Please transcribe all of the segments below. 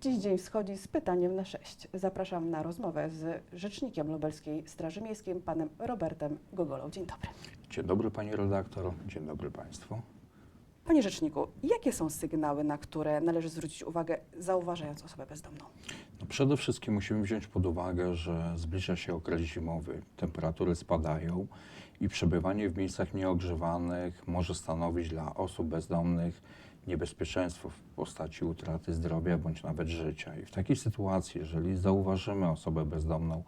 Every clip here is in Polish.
Dziś dzień wschodzi z pytaniem na sześć. Zapraszam na rozmowę z rzecznikiem lubelskiej Straży Miejskiej, panem Robertem Gogolą. Dzień dobry. Dzień dobry Pani redaktor, dzień dobry Państwu. Panie rzeczniku, jakie są sygnały, na które należy zwrócić uwagę, zauważając osobę bezdomną? No przede wszystkim musimy wziąć pod uwagę, że zbliża się okres zimowy, temperatury spadają i przebywanie w miejscach nieogrzewanych może stanowić dla osób bezdomnych niebezpieczeństwo w postaci utraty zdrowia bądź nawet życia. I w takiej sytuacji, jeżeli zauważymy osobę bezdomną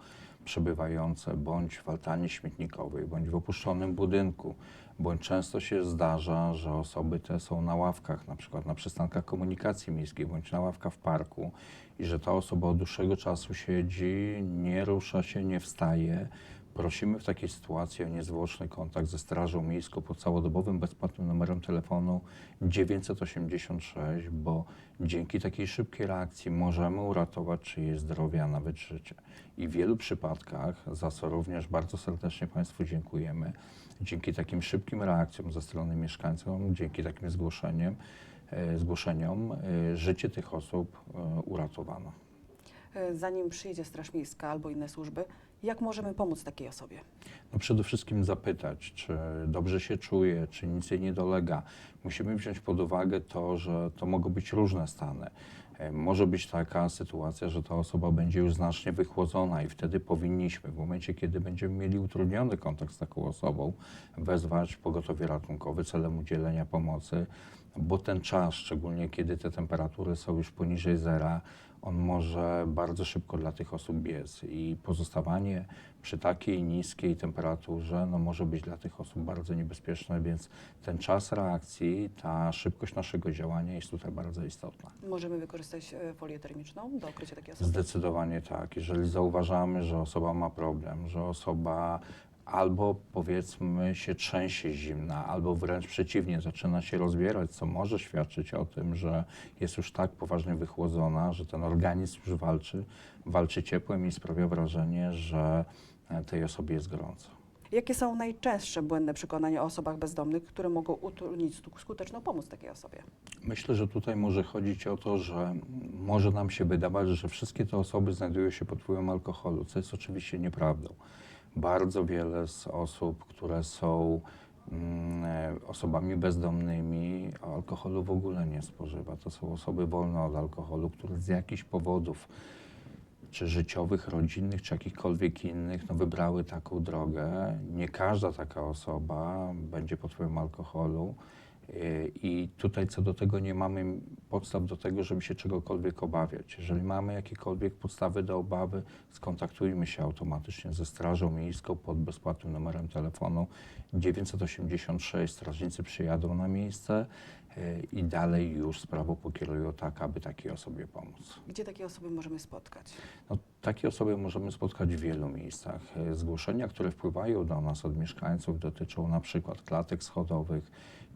przebywającą bądź w altanie śmietnikowej, bądź w opuszczonym budynku, bądź często się zdarza, że osoby te są na ławkach, na przykład na przystankach komunikacji miejskiej, bądź na ławkach w parku i że ta osoba od dłuższego czasu siedzi, nie rusza się, nie wstaje, Prosimy w takiej sytuacji o niezwłoczny kontakt ze Strażą Miejską pod całodobowym bezpłatnym numerem telefonu 986, bo dzięki takiej szybkiej reakcji możemy uratować czyjeś zdrowie, a nawet życie. I w wielu przypadkach, za co również bardzo serdecznie Państwu dziękujemy, dzięki takim szybkim reakcjom ze strony mieszkańców, dzięki takim e, zgłoszeniom, e, życie tych osób e, uratowano. E, Zanim przyjdzie Straż Miejska albo inne służby, jak możemy pomóc takiej osobie? No przede wszystkim zapytać, czy dobrze się czuje, czy nic jej nie dolega. Musimy wziąć pod uwagę to, że to mogą być różne stany. E, Może być taka sytuacja, że ta osoba będzie już znacznie wychłodzona i wtedy powinniśmy, w momencie kiedy będziemy mieli utrudniony kontakt z taką osobą, wezwać pogotowie ratunkowe celem udzielenia pomocy, bo ten czas, szczególnie kiedy te temperatury są już poniżej zera, on może bardzo szybko dla tych osób biec i pozostawanie przy takiej niskiej temperaturze no, może być dla tych osób bardzo niebezpieczne, więc ten czas reakcji, ta szybkość naszego działania jest tutaj bardzo istotna. Możemy wykorzystać e, folię termiczną do okrycia takiej osoby? Zdecydowanie tak. Jeżeli zauważamy, że osoba ma problem, że osoba albo powiedzmy się trzęsie zimna, albo wręcz przeciwnie, zaczyna się rozbierać, co może świadczyć o tym, że jest już tak poważnie wychłodzona, że ten organizm już walczy, walczy ciepłem i sprawia wrażenie, że e, tej osobie jest gorąco. Jakie są najczęstsze błędne przekonania o osobach bezdomnych, które mogą utrudnić skuteczną pomoc takiej osobie? Myślę, że tutaj może chodzić o to, że może nam się wydawać, że wszystkie te osoby znajdują się pod wpływem alkoholu, co jest oczywiście nieprawdą. Bardzo wiele z osób, które są mm, e, osobami bezdomnymi, alkoholu w ogóle nie spożywa. To są osoby wolne od alkoholu, które z jakichś powodów, czy życiowych, rodzinnych, czy jakichkolwiek innych, no wybrały taką drogę. Nie każda taka osoba będzie pod wpływem alkoholu. I tutaj co do tego nie mamy podstaw do tego, żeby się czegokolwiek obawiać. Jeżeli mamy jakiekolwiek podstawy do obawy, skontaktujmy się automatycznie ze Strażą Miejską pod bezpłatnym numerem telefonu 986. Strażnicy przyjadą na miejsce yy, i dalej już sprawą pokierują tak, aby takiej osobie pomóc. Gdzie takie osoby możemy spotkać? No, takie osoby możemy spotkać w wielu miejscach. E, Zgłoszenia, które wpływają do nas od mieszkańców, dotyczą na przykład klatek schodowych,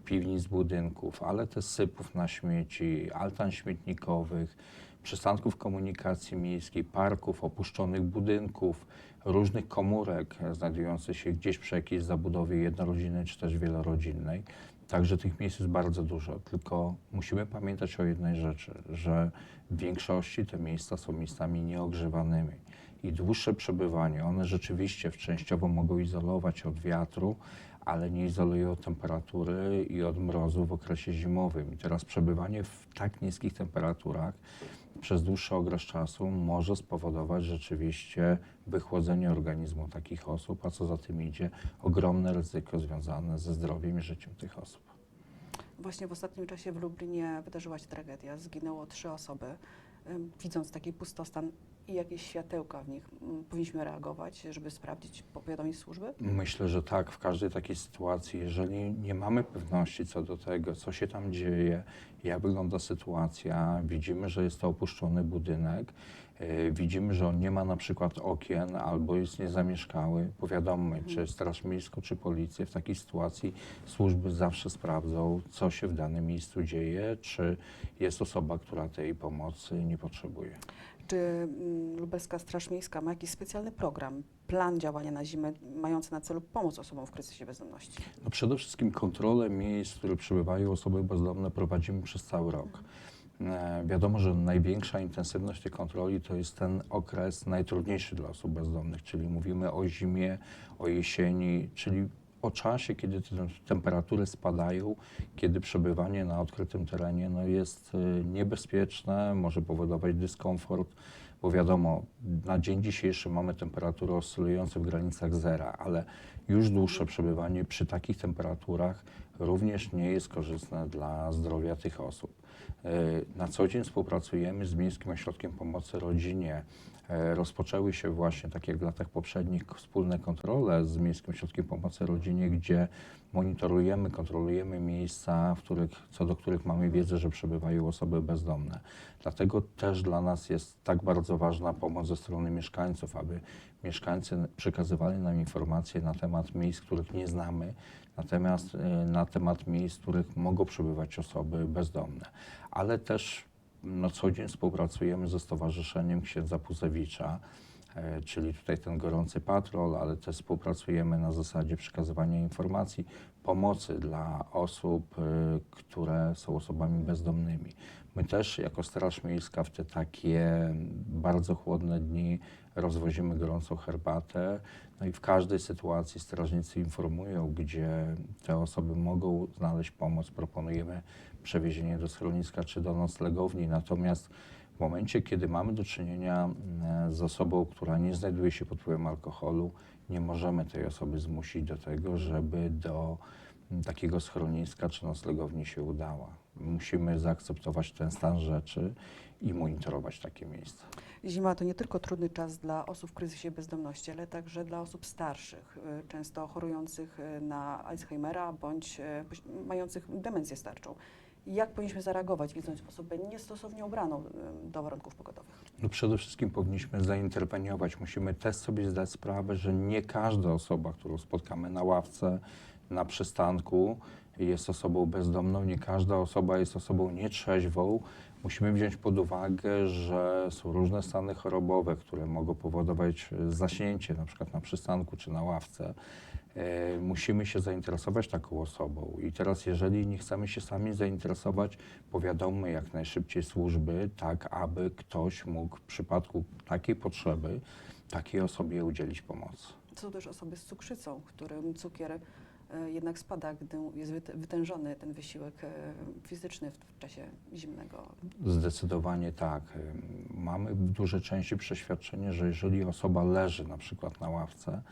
piwnic budynków, ale też sypów na śmieci, altan śmietnikowych, przystanków komunikacji miejskiej, parków, opuszczonych budynków, różnych komórek znajdujących się gdzieś przy jakiejś zabudowie jednorodzinnej czy też wielorodzinnej. Także tych miejsc jest bardzo dużo, tylko musimy pamiętać o jednej rzeczy, że w większości te miejsca są miejscami nieogrzewanymi i dłuższe przebywanie, one rzeczywiście częściowo mogą izolować od wiatru, ale nie izolują od temperatury i od mrozu w okresie zimowym. I teraz przebywanie w tak niskich temperaturach przez dłuższy okres czasu może spowodować rzeczywiście wychłodzenie organizmu takich osób, a co za tym idzie, ogromne ryzyko związane ze zdrowiem i życiem tych osób. Właśnie w ostatnim czasie w Lublinie wydarzyła się tragedia. Zginęło trzy osoby. Widząc taki pustostan i jakieś światełka w nich, mm, powinniśmy reagować, żeby sprawdzić, powiadomić służby? Myślę, że tak, w każdej takiej sytuacji, jeżeli nie mamy pewności co do tego, co się tam dzieje, jak wygląda sytuacja, widzimy, że jest to opuszczony budynek, e, widzimy, że on nie ma na przykład okien albo jest niezamieszkały, powiadommy, czy Straż Miejską, czy Policję. W takiej sytuacji służby zawsze sprawdzą, co się w danym miejscu dzieje, czy jest osoba, która tej pomocy nie potrzebuje. Czy mm, Lubelska Straż Miejska ma jakiś specjalny program, plan działania na zimę, mający na celu pomoc osobom w kryzysie bezdomności? No przede wszystkim kontrolę miejsc, w których przebywają osoby bezdomne prowadzimy przez cały rok. E, Wiadomo, że największa intensywność tej kontroli to jest ten okres najtrudniejszy dla osób bezdomnych, czyli mówimy o zimie, o jesieni, czyli o czasie, kiedy te temperatury spadają, kiedy przebywanie na odkrytym terenie no, jest e, niebezpieczne, może powodować dyskomfort, bo wiadomo, na dzień dzisiejszy mamy temperatury oscylujące w granicach zera, ale już dłuższe przebywanie przy takich temperaturach również nie jest korzystne dla zdrowia tych osób. E, Na co dzień współpracujemy z Miejskim Ośrodkiem Pomocy Rodzinie. E, Rozpoczęły się właśnie, tak jak w latach poprzednich, wspólne kontrole z Miejskim Ośrodkiem Pomocy Rodzinie, gdzie monitorujemy, kontrolujemy miejsca, w których, co do których mamy wiedzę, że przebywają osoby bezdomne. Dlatego też dla nas jest tak bardzo ważna pomoc ze strony mieszkańców, aby mieszkańcy przekazywali nam informacje na temat miejsc, których nie znamy, natomiast e, na temat miejsc, w których mogą przebywać osoby bezdomne. Ale też no, co dzień współpracujemy ze Stowarzyszeniem Księdza Puzewicza, czyli tutaj ten gorący patrol, ale też współpracujemy na zasadzie przekazywania informacji, pomocy dla osób, e, które są osobami bezdomnymi. My też jako Straż Miejska w te takie bardzo chłodne dni rozwozimy gorącą herbatę. No i w każdej sytuacji strażnicy informują, gdzie te osoby mogą znaleźć pomoc. Proponujemy przewiezienie do schroniska czy do noclegowni. Natomiast w momencie, kiedy mamy do czynienia e, z osobą, która nie znajduje się pod wpływem alkoholu, nie możemy tej osoby zmusić do tego, żeby do m, takiego schroniska czy noclegowni się udała. Musimy zaakceptować ten stan rzeczy i monitorować takie miejsca. Zima to nie tylko trudny czas dla osób w kryzysie bezdomności, ale także dla osób starszych, y, często chorujących y, na Alzheimera bądź y, mających demencję starczą. Jak powinniśmy zareagować, widząc osobę niestosownie ubraną do warunków pogodowych? No przede wszystkim powinniśmy zainterweniować. Musimy też sobie zdać sprawę, że nie każda osoba, którą spotkamy na ławce, na przystanku, jest osobą bezdomną, nie każda osoba jest osobą nietrzeźwą. Musimy wziąć pod uwagę, że są różne stany chorobowe, które mogą powodować e, zaśnięcie, na przykład na przystanku czy na ławce. E, Musimy się zainteresować taką osobą. I teraz, jeżeli nie chcemy się sami zainteresować, powiadommy jak najszybciej służby, tak aby ktoś mógł w przypadku takiej potrzeby takiej osobie udzielić pomocy. Są też osoby z cukrzycą, którym cukier y, jednak spada, gdy jest wyt- wytężony ten wysiłek y, fizyczny w, czasie zimnego Zdecydowanie tak. Mamy w dużej części przeświadczenie, że jeżeli osoba leży na przykład na ławce,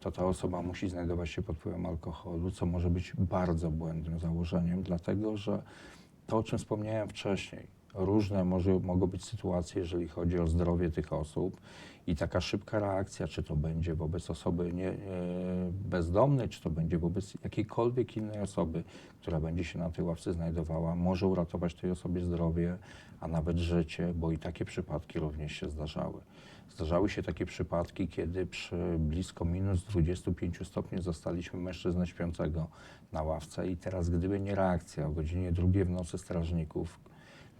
to ta osoba musi znajdować się pod wpływem alkoholu, co może być bardzo błędnym założeniem, dlatego że to, o czym wspomniałem wcześniej, różne może, mogą być sytuacje, jeżeli chodzi o zdrowie tych osób i taka szybka reakcja, czy to będzie wobec osoby nie, e, bezdomnej, czy to będzie wobec jakiejkolwiek innej osoby, która będzie się na tej ławce znajdowała, może uratować tej osobie zdrowie, a nawet życie, bo i takie przypadki również się zdarzały. Zdarzały się takie przypadki, kiedy przy blisko minus 25 stopni zostaliśmy mężczyznę śpiącego na ławce i teraz gdyby nie reakcja o godzinie drugiej w nocy strażników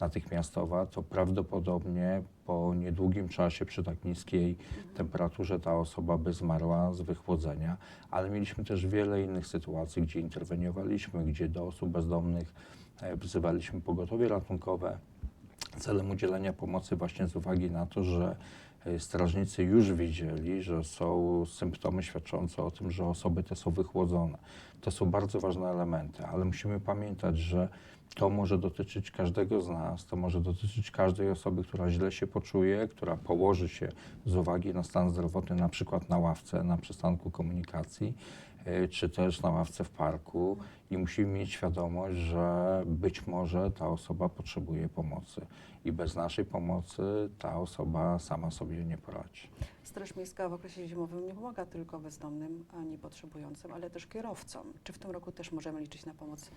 natychmiastowa, to prawdopodobnie po niedługim czasie przy tak niskiej temperaturze ta osoba by zmarła z wychłodzenia, ale mieliśmy też wiele innych sytuacji, gdzie interweniowaliśmy, gdzie do osób bezdomnych e, wzywaliśmy pogotowie ratunkowe celem udzielenia pomocy właśnie z uwagi na to, że e, strażnicy już widzieli, że są symptomy świadczące o tym, że osoby te są wychłodzone. To są bardzo ważne elementy, ale musimy pamiętać, że to może dotyczyć każdego z nas, to może dotyczyć każdej osoby, która źle się poczuje, która położy się z uwagi na stan zdrowotny, na przykład na ławce, na przystanku komunikacji, e, czy też na ławce w parku i musimy mieć świadomość, że być może ta osoba potrzebuje pomocy i bez naszej pomocy ta osoba sama sobie nie poradzi. Straż Miejska w okresie zimowym nie pomaga tylko bezdomnym ani potrzebującym, ale też kierowcom. Czy w tym roku też możemy liczyć na pomoc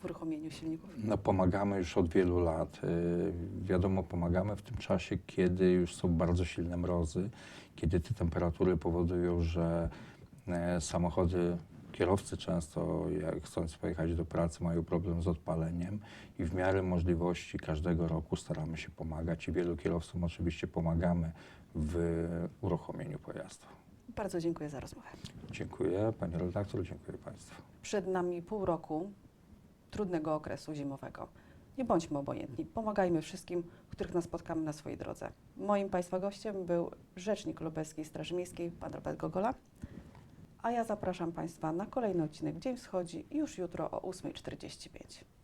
w uruchomieniu silników? No, pomagamy już od wielu lat. Y, Wiadomo, pomagamy w tym czasie, kiedy już są bardzo silne mrozy, kiedy te temperatury powodują, że e, samochody, kierowcy często, jak chcąc pojechać do pracy, mają problem z odpaleniem i w miarę możliwości każdego roku staramy się pomagać i wielu kierowcom oczywiście pomagamy w uruchomieniu pojazdu. Bardzo dziękuję za rozmowę. Dziękuję Pani redaktor, dziękuję Państwu. Przed nami pół roku trudnego okresu zimowego. Nie bądźmy obojętni, pomagajmy wszystkim, których nas spotkamy na swojej drodze. Moim Państwa gościem był rzecznik Lubelskiej Straży Miejskiej, pan Robert Gogola. A ja zapraszam Państwa na kolejny odcinek Dzień Wschodzi już jutro o 8.45.